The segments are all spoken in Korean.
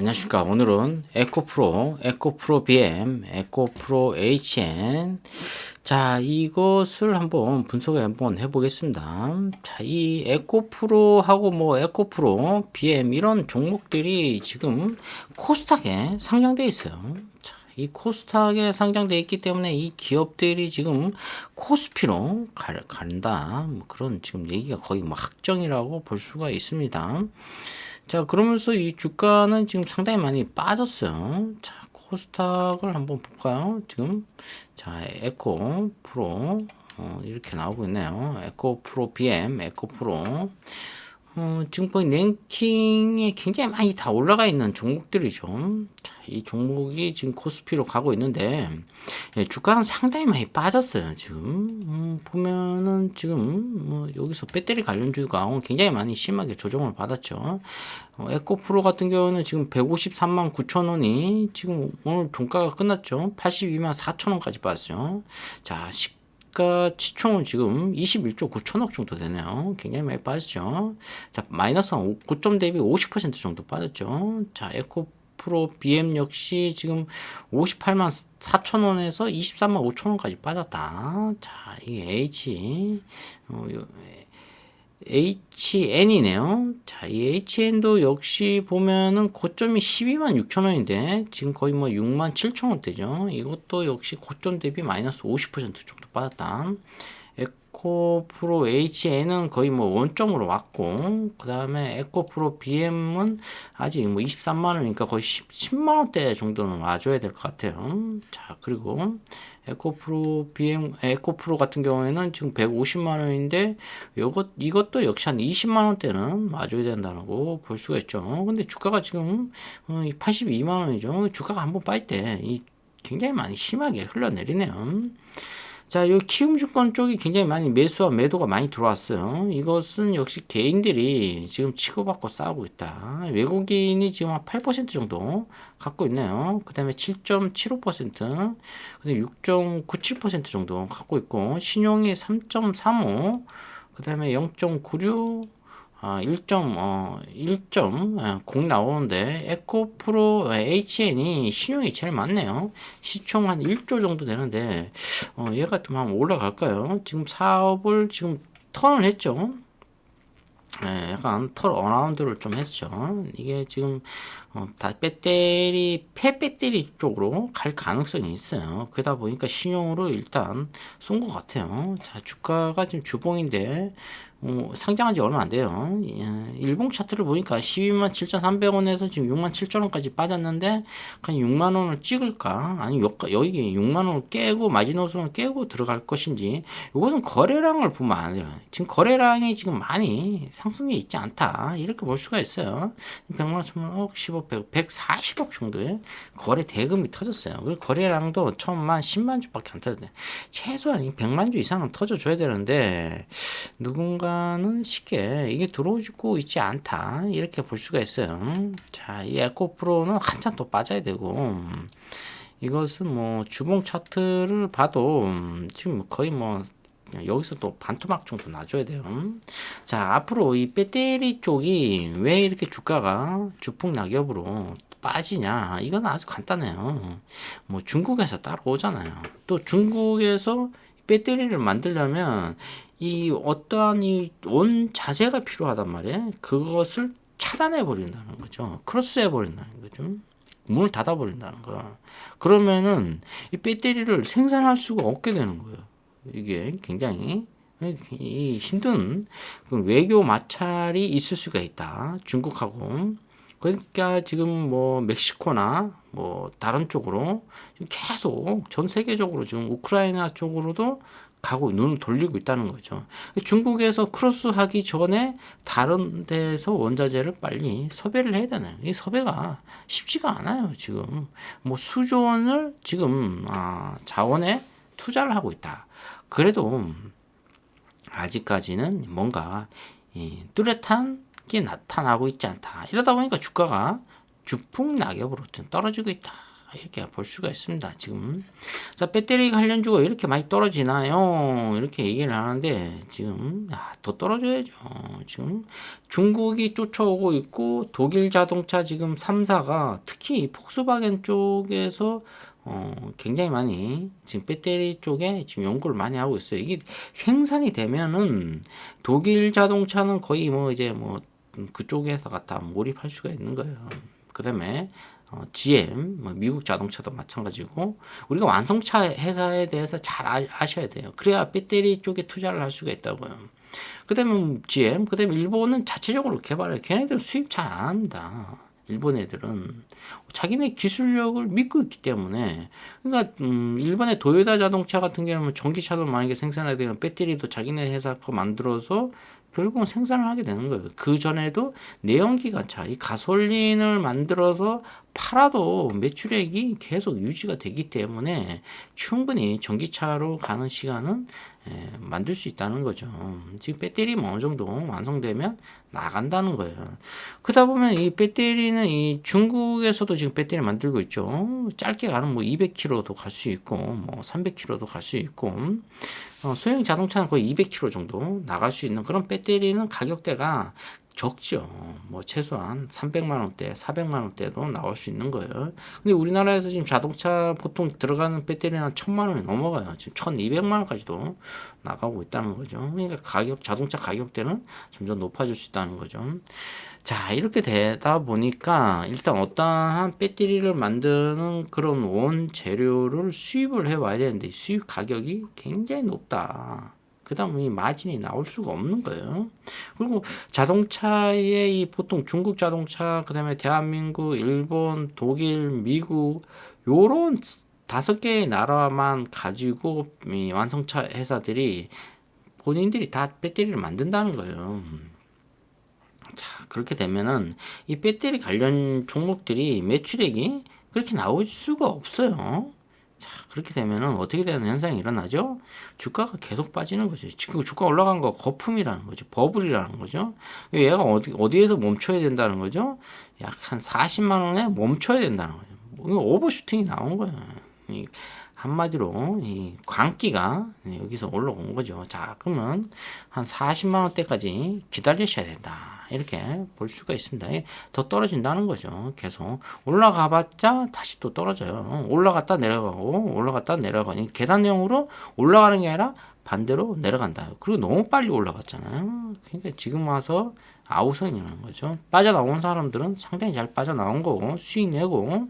안녕하십니까. 오늘은 에코프로, 에코프로 BM, 에코프로 HN. 자, 이것을 한번 분석을 한번 해보겠습니다. 자, 이 에코프로하고 뭐 에코프로, BM 이런 종목들이 지금 코스닥에 상장돼 있어요. 자, 이 코스닥에 상장돼 있기 때문에 이 기업들이 지금 코스피로 갈, 간다. 뭐 그런 지금 얘기가 거의 뭐 확정이라고 볼 수가 있습니다. 자, 그러면서 이 주가는 지금 상당히 많이 빠졌어요. 자, 코스닥을 한번 볼까요? 지금, 자, 에코 프로, 어, 이렇게 나오고 있네요. 에코 프로 BM, 에코 프로. 어, 거의 랭킹에 굉장히 많이 다 올라가 있는 종목들이죠. 자, 이 종목이 지금 코스피로 가고 있는데, 예, 주가는 상당히 많이 빠졌어요, 지금. 음, 보면은 지금, 뭐, 여기서 배터리 관련주가 굉장히 많이 심하게 조정을 받았죠. 어, 에코프로 같은 경우는 지금 153만 9천 원이 지금 오늘 종가가 끝났죠. 82만 4천 원까지 빠졌죠. 자, 시가 시총은 지금 21조 9천억 정도 되네요. 굉장히 많이 빠졌죠. 자, 마이너스 한 9점 대비 50% 정도 빠졌죠. 자, 에코 프로 BM 역시 지금 58만 4천 원에서 23만 5천 원까지 빠졌다. 자, 이게 H 어, 요, HN이네요. 자, 이 HN도 역시 보면은 고점이 12만 6천 원인데 지금 거의 뭐 6만 7천 원대죠. 이것도 역시 고점 대비 마이너스 50% 정도 빠졌다. 에코 프로 HN은 거의 뭐 원점으로 왔고 그 다음에 에코 프로 BM은 아직 뭐 23만 원이니까 거의 10, 만 원대 정도는 와줘야 될 것 같아요. 자 그리고 에코 프로 BM 에코 프로 같은 경우에는 지금 150만 원인데 이것 이것도 역시 한 20만 원대는 와줘야 된다는 거 볼 수가 있죠. 근데 주가가 지금 82만 어, 원이죠. 주가가 한번 빠질 때 이 굉장히 많이 심하게 흘러내리네요. 자, 이 키움증권 쪽이 굉장히 많이 매수와 매도가 많이 들어왔어요. 이것은 역시 개인들이 지금 치고받고 싸우고 있다. 외국인이 지금 한 8% 정도 갖고 있네요. 그 다음에 7.75%, 그 다음에 6.97% 정도 갖고 있고, 신용이 3.35, 그 다음에 0.96, 아, 1점, 어, 1점, 0 나오는데, 에코 프로 HN이 신용이 제일 많네요. 시총 한 1조 정도 되는데, 어, 얘가 좀 한번 올라갈까요? 지금 사업을 지금 턴을 했죠. 네, 약간 털 어라운드를 좀 했죠. 이게 지금 어, 다 배터리 폐 배터리 쪽으로 갈 가능성이 있어요. 그러다 보니까 신용으로 일단 쏜 것 같아요. 자 주가가 지금 주봉인데 어, 상장한 지 얼마 안 돼요. 예, 일봉 차트를 보니까 12만 7,300원에서 지금 6만 7천원까지 빠졌는데, 한 6만 원을 찍을까? 아니, 여기 6만 원을 깨고, 마지노선을 깨고 들어갈 것인지, 이것은 거래량을 보면 안 돼요. 지금 거래량이 지금 많이 상승해 있지 않다. 이렇게 볼 수가 있어요. 100만, 1000만, 15, 100, 140억 정도의 거래 대금이 터졌어요. 그리고 거래량도 처음만 10만 주밖에 안 터졌네. 최소한 100만 주 이상은 터져줘야 되는데, 누군가 시간은 쉽게 이게 들어오고 있지 않다 이렇게 볼 수가 있어요. 자, 이 에코 프로는 한참 또 빠져야 되고 이것은 뭐 주봉 차트를 봐도 지금 거의 뭐 여기서 또 반토막 정도 놔줘야 돼요. 자, 앞으로 이 배터리 쪽이 왜 이렇게 주가가 주풍 낙엽으로 빠지냐? 이건 아주 간단해요. 뭐 중국에서 따라오잖아요. 또 중국에서 배터리를 만들려면 이 어떠한 이 원자재가 필요하단 말이에요. 그것을 차단해 버린다는 거죠. 크로스해 버린다는 거죠. 문을 닫아 버린다는 거. 그러면은 이 배터리를 생산할 수가 없게 되는 거예요. 이게 굉장히 이 힘든 그 외교 마찰이 있을 수가 있다. 중국하고. 그러니까 지금 뭐 멕시코나 뭐 다른 쪽으로 계속 전 세계적으로 지금 우크라이나 쪽으로도 가고 눈을 돌리고 있다는 거죠. 중국에서 크로스 하기 전에 다른 데서 원자재를 빨리 섭외를 해야 되나요? 이 섭외가 쉽지가 않아요, 지금. 뭐 수조 원을 지금, 아, 자원에 투자를 하고 있다. 그래도 아직까지는 뭔가 이 뚜렷한 게 나타나고 있지 않다. 이러다 보니까 주가가 주풍 낙엽으로 떨어지고 있다. 이렇게 볼 수가 있습니다. 지금 자 배터리 관련주가 이렇게 많이 떨어지나요? 이렇게 얘기를 하는데 지금 아, 더 떨어져야죠. 지금 중국이 쫓아오고 있고 독일 자동차 지금 3사가 특히 폭스바겐 쪽에서 어, 굉장히 많이 지금 배터리 쪽에 지금 연구를 많이 하고 있어요. 이게 생산이 되면은 독일 자동차는 거의 뭐 이제 뭐 그쪽에다가 다 몰입할 수가 있는 거예요. 그다음에 어, GM, 뭐 미국 자동차도 마찬가지고 우리가 완성차 회사에 대해서 잘 아, 아셔야 돼요. 그래야 배터리 쪽에 투자를 할 수가 있다고요. 그다음에 GM, 그다음에 일본은 자체적으로 개발해. 걔네들 수입 잘 안 합니다. 일본 애들은 자기네 기술력을 믿고 있기 때문에 그러니까 음 일본의 도요타 자동차 같은 경우는 전기차도 만약에 생산하게 되면 배터리도 자기네 회사 거 만들어서 결국은 생산을 하게 되는 거예요. 그 전에도 내연기관차, 이 가솔린을 만들어서 팔아도 매출액이 계속 유지가 되기 때문에 충분히 전기차로 가는 시간은 예, 만들 수 있다는 거죠. 지금 배터리만 어느 정도 완성되면 나간다는 거예요. 그러다 보면 이 배터리는 이 중국에서도 지금 배터리 만들고 있죠. 짧게 가는 뭐 200km도 갈 수 있고, 뭐 300km도 갈 수 있고, 어, 소형 자동차는 거의 200km 정도 나갈 수 있는 그런 배터리는 가격대가 적죠. 뭐 최소한 300만 원대, 400만 원대도 나올 수 있는 거예요. 근데 우리나라에서 지금 자동차 보통 들어가는 배터리는 1000만 원이 넘어가요. 지금 1200만 원까지도 나가고 있다는 거죠. 그러니까 가격 자동차 가격대는 점점 높아질 수 있다는 거죠. 자, 이렇게 되다 보니까 일단 어떠한 배터리를 만드는 그런 원재료를 수입을 해 와야 되는데 수입 가격이 굉장히 높다. 그 다음에 이 마진이 나올 수가 없는 거예요. 그리고 자동차의 이 보통 중국 자동차, 그 다음에 대한민국, 일본, 독일, 미국, 요런 다섯 개의 나라만 가지고 이 완성차 회사들이 본인들이 다 배터리를 만든다는 거예요. 자, 그렇게 되면은 이 배터리 관련 종목들이 매출액이 그렇게 나올 수가 없어요. 자, 그렇게 되면은 어떻게 되는 현상이 일어나죠? 주가가 계속 빠지는 거죠. 지금 주가 올라간 거 거품이라는 거죠. 버블이라는 거죠. 얘가 어디, 어디에서 멈춰야 된다는 거죠? 약 한 40만 원에 멈춰야 된다는 거죠. 뭐 오버슈팅이 나온 거예요. 이 한마디로 이 광기가 여기서 올라온 거죠. 자, 그러면 한 40만 원대까지 기다리셔야 된다. 이렇게 볼 수가 있습니다. 더 떨어진다는 거죠. 계속 올라가 봤자 다시 또 떨어져요. 올라갔다 내려가고 올라갔다 내려가니 계단형으로 올라가는 게 아니라 반대로 내려간다. 그리고 너무 빨리 올라갔잖아요. 그러니까 지금 와서 아우성이라는 거죠. 빠져나온 사람들은 상당히 잘 빠져나온 거고 수익 내고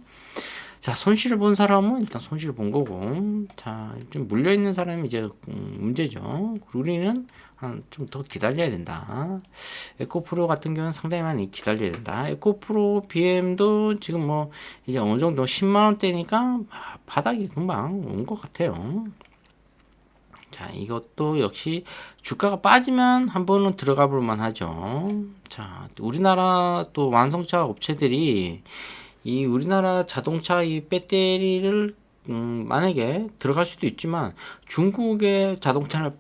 자, 손실을 본 사람은 일단 손실을 본 거고, 자, 좀 물려있는 사람이 이제 음, 문제죠. 우리는 한 좀 더 기다려야 된다. 에코프로 같은 경우는 상당히 많이 기다려야 된다. 에코프로 BM도 지금 뭐 이제 어느 정도 10만원대니까 바닥이 금방 온 것 같아요. 자, 이것도 역시 주가가 빠지면 한 번은 들어가 볼 만 하죠. 자, 우리나라 또 완성차 업체들이 이 우리나라 자동차 이 배터리를 음, 만약에 들어갈 수도 있지만 중국의 자동차를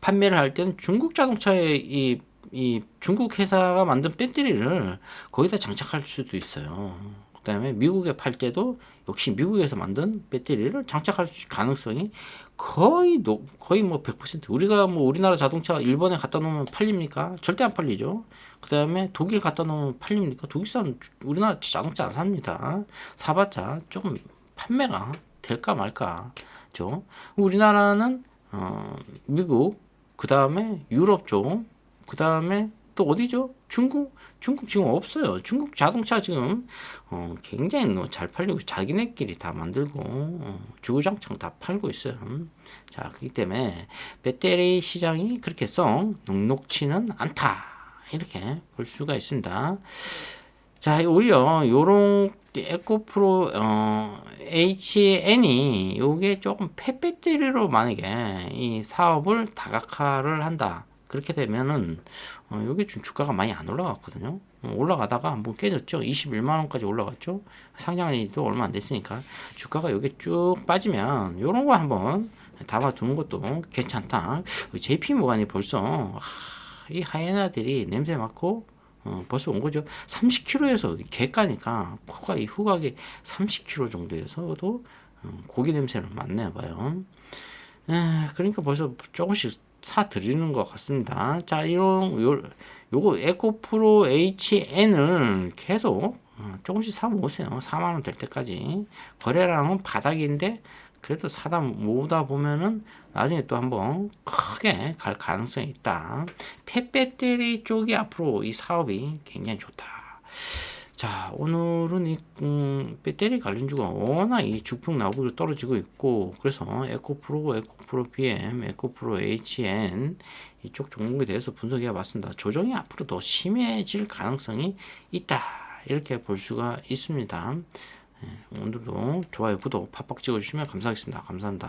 판매를 할 때는 중국 자동차의 이, 이 중국 회사가 만든 배터리를 거기다 장착할 수도 있어요. 그 다음에 미국에 팔 때도 역시 미국에서 만든 배터리를 장착할 가능성이 거의 높, 거의 뭐 100% 우리가 뭐 우리나라 자동차 일본에 갖다 놓으면 팔립니까? 절대 안 팔리죠. 그 다음에 독일 갖다 놓으면 팔립니까? 독일산 우리나라 자동차 안 삽니다. 사봤자 조금 판매가 될까 말까 죠. 우리나라는 어, 미국, 그 다음에 유럽 쪽, 그 다음에 또 어디죠? 중국? 중국 지금 없어요. 중국 자동차 지금 어, 굉장히 뭐잘 팔리고 자기네끼리 다 만들고 어, 주구장창 다 팔고 있어요. 자, 그렇기 때문에 배터리 시장이 그렇게 썩 녹록치는 않다. 이렇게 볼 수가 있습니다. 자, 오히려 요런 에코프로 어, HN이 요게 조금 폐배터리로 만약에 이 사업을 다각화를 한다. 그렇게 되면은 어, 여기 좀 주가가 많이 안 올라갔거든요. 어, 올라가다가 한번 깨졌죠. 21만 원까지 올라갔죠. 상장한지도 얼마 안 됐으니까 주가가 여기 쭉 빠지면 요런 거 한번 담아두는 것도 괜찮다. JP 모간이 벌써 하, 이 하이에나들이 냄새 맡고 어, 벌써 온 거죠. 30kg에서 개가니까 코가 이 후각이 30kg 정도에서도 어, 고기 냄새를 맡나 봐요. 에, 그러니까 벌써 조금씩 사 드리는 것 같습니다. 자, 이런 요 요거 에코프로 HN을 계속 어, 조금씩 사 모으세요. 4만 원 될 때까지 거래량은 바닥인데 그래도 사다 모으다 보면은 나중에 또 한번 크게 갈 가능성이 있다. 폐배터리 쪽이 앞으로 이 사업이 굉장히 좋다. 자, 오늘은 이 음, 배터리 관련주가 워낙 이 주풍 나부로 떨어지고 있고 그래서 에코프로, 에코프로 BM, 에코프로 HN 이쪽 종목에 대해서 분석해 봤습니다. 조정이 앞으로 더 심해질 가능성이 있다. 이렇게 볼 수가 있습니다. 예, 오늘도 좋아요, 구독 팍팍 찍어주시면 감사하겠습니다. 감사합니다.